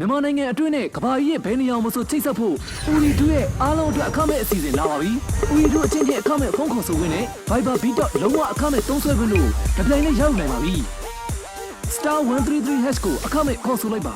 မြန်မာနိုင်ငံအတွင်းနဲ့ကမ္ဘာကြီးရဲ့ဘယ်နေရာမှာမဆိုချိတ်ဆက်ဖို့ဦးရီတို့ရဲ့အားလုံးအတွက်အခမဲ့အစီအစဉ်လာပါပြီ။ဦးရီတို့အချင်းချင်းအခမဲ့ဖုန်းခေါ်ဆိုခွင့်နဲ့ Viber Beat လုံးဝအခမဲ့သုံးစွဲခွင့်လို့ဒီပလိုင်နဲ့ရောက်နိုင်ပါပြီ။ Star 133 hash ကိုအခမဲ့ခေါ်ဆိုလိုက်ပါ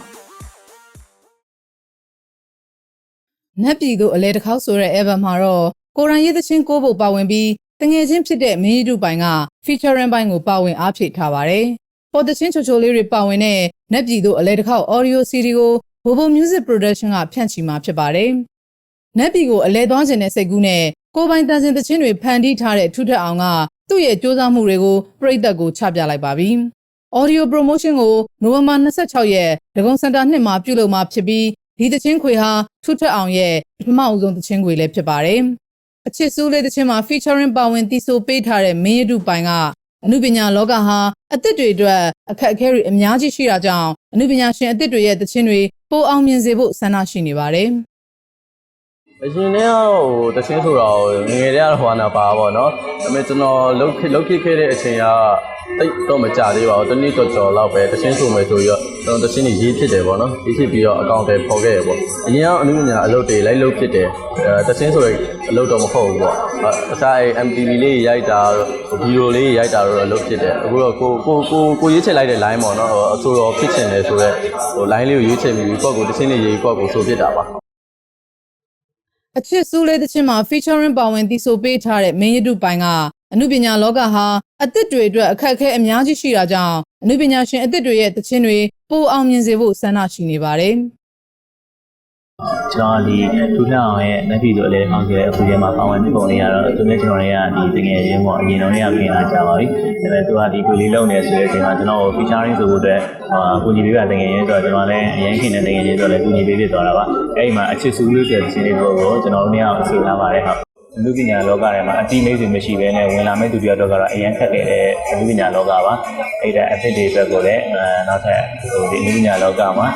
နတ်ပြည်သူအလဲတစ်ခေါက်ဆိုတဲ့ album မှာတော့ကိုရန်ရေးသချင်းကိုဖို့ပါဝင်ပြီးတငယ်ချင်းဖြစ်တဲ့မင်းရီတို့ပိုင်က featuring ပိုင်းကိုပါဝင်အားဖြည့်ထားပါတယ်။ ပေါ်သချင်းချိုချိုလေးတွေပါဝင်တဲ့နတ်ပြည်သူအလဲတစ်ခေါက် audio CD ကို Bobo Music Production ကဖြန့်ချီမှာဖြစ်ပါတယ်။နတ်ပြည်ကိုအလဲသွားခြင်းတဲ့စိတ်ကူးနဲ့ကိုပိုင်တန်စင်သချင်းတွေဖန်တီးထားတဲ့ထူးထက်အောင်ကသူ့ရဲ့စ조사မှုတွေကိုပြည်သက်ကိုချပြလိုက်ပါပြီ။ audio promotion ကိုနိုဝင်ဘာ26ရက်ဒဂုံစင်တာနှစ်မှာပြုလုပ်မှာဖြစ်ပြီးဒီသချင်းခွေဟာထူးထက်အောင်ရဲ့ပထမအဦးဆုံးသချင်းခွေလည်းဖြစ်ပါတယ်။အချစ်စိုးလေးသချင်းမှာ featuring ပါဝင်တီဆိုပေးထားတဲ့မင်းရတုပိုင်က အမှုပညာလောကဟာအသစ်တွေအတွက်အခက်အခဲတွေအများကြီးရှိတာကြောင့်အမှုပညာရှင်အသစ်တွေရဲ့သချင်းတွေပိုအောင်မြင်စေဖို့ဆန္ဒရှိနေပါတယ်။ အရင်တည်းကဟိုတချင်းဆိုတာကိုငယ်ငယ်တည်းကဟိုနာပါပါเนาะဒါပေမဲ့ကျွန်တော်လုတ်ခေလုတ်ခေခဲ့တဲ့အချိန်က တိတ်တော့မကြသေးပါဘူးတနည်းတော်တော်လောက်ပဲတချင်းဆိုမယ်ဆိုပြီးတော့ကျွန်တော်တချင်းကြီးရေးဖြစ်တယ်ပေါ့နော်ရေးဖြစ်ပြီးတော့အကောင့်တွေပေါ်ခဲ့ရပေါ့အရင်ကအနုပညာအလုပ်တွေလိုက်လုပ်ဖြစ်တယ်အဲတချင်းဆိုတဲ့အလုပ်တော့မဟုတ်ဘူးပေါ့အစား MTV လေးရိုက်တာဗီဒီယိုလေးရိုက်တာတော့အလုပ်ဖြစ်တယ်အခုတော့ကိုကိုကိုကိုရေးချင်လိုက်တဲ့ line ပေါ့နော်အဆိုတော်ဖြစ်ချင်တယ်ဆိုတော့ဟို line လေးကိုရွေးချယ်ပြီးကိုယ့်ကိုတချင်းလေးရေးကိုယ့်ကိုဆိုဖြစ်တာပါအချစ်စူးလေးသချင်းမှာ featuring ပါဝင်တီဆိုပေးထားတဲ့မင်းရတုပိုင်က အမှုပညာလောကဟာအသစ်တွေအတွက်အခက်အခဲအများကြီးရှိတာကြောင့်အမှုပညာရှင်အသစ်တွေရဲ့တခြင်းတွေပိုအောင်မြင်စေဖို့ဆန္ဒရှိနေပါတယ်ကျွန်တော်ဒီဒုလအောင်ရဲ့လက်ပြီဆိုအလဲဟောင်းကျဲအခုကျမှပါဝင်ပြပုံနေရတော့သူနဲ့ကျွန်တော်တွေကဒီတကယ်ရင်းပေါ့အရင်တော့ရပြင်လာကြပါပြီဒါပေမဲ့သူကဒီကိုလီလုံနေဆိုတဲ့အချိန်မှာကျွန်တော် featuring ဆိုဖို့အတွက်ဟာကိုကြီးပေးကတကယ်ရင်းဆိုတော့ကျွန်တော်လည်းအရင်ခင်တဲ့တကယ်ရင်းဆိုတော့လည်းကိုကြီးပေးဖြစ်သွားတာပါအဲ့ဒီမှာအချစ်စုလို့ဆိုတဲ့ရှင်လေးကိုကျွန်တော်တို့နေအောင်အစီအလာပါတယ်ဟုတ် လူပညာလောကထဲမှာအတိမိတ်ဆွေမရှိဘဲနဲ့ဝင်လာမဲ့သူတွေတော့ကတော့အရင်ခက်ခဲ့တဲ့လူပညာလောကပါ။အဲ့ဒါအဖြစ်တွေအတွက်ကိုလည်းအဲနောက်ထပ်ဟိုဒီလူပညာလောကမှာ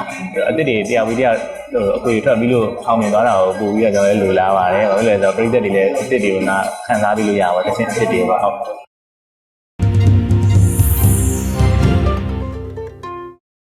အသစ်တွေတရားဝီတရားဟိုအခွေထွက်ပြီးလို့အောင်မြင်သွားတာကိုပို့ပြီးတော့ကျွန်တော်လည်းလိုလားပါတယ်။ဘာလို့လဲဆိုတော့ပြည်သက်တွေလည်းအသစ်တွေကိုနာခံစားပြီးလို့ရပါတော့တစ်ချင်းအသစ်တွေပါဟုတ်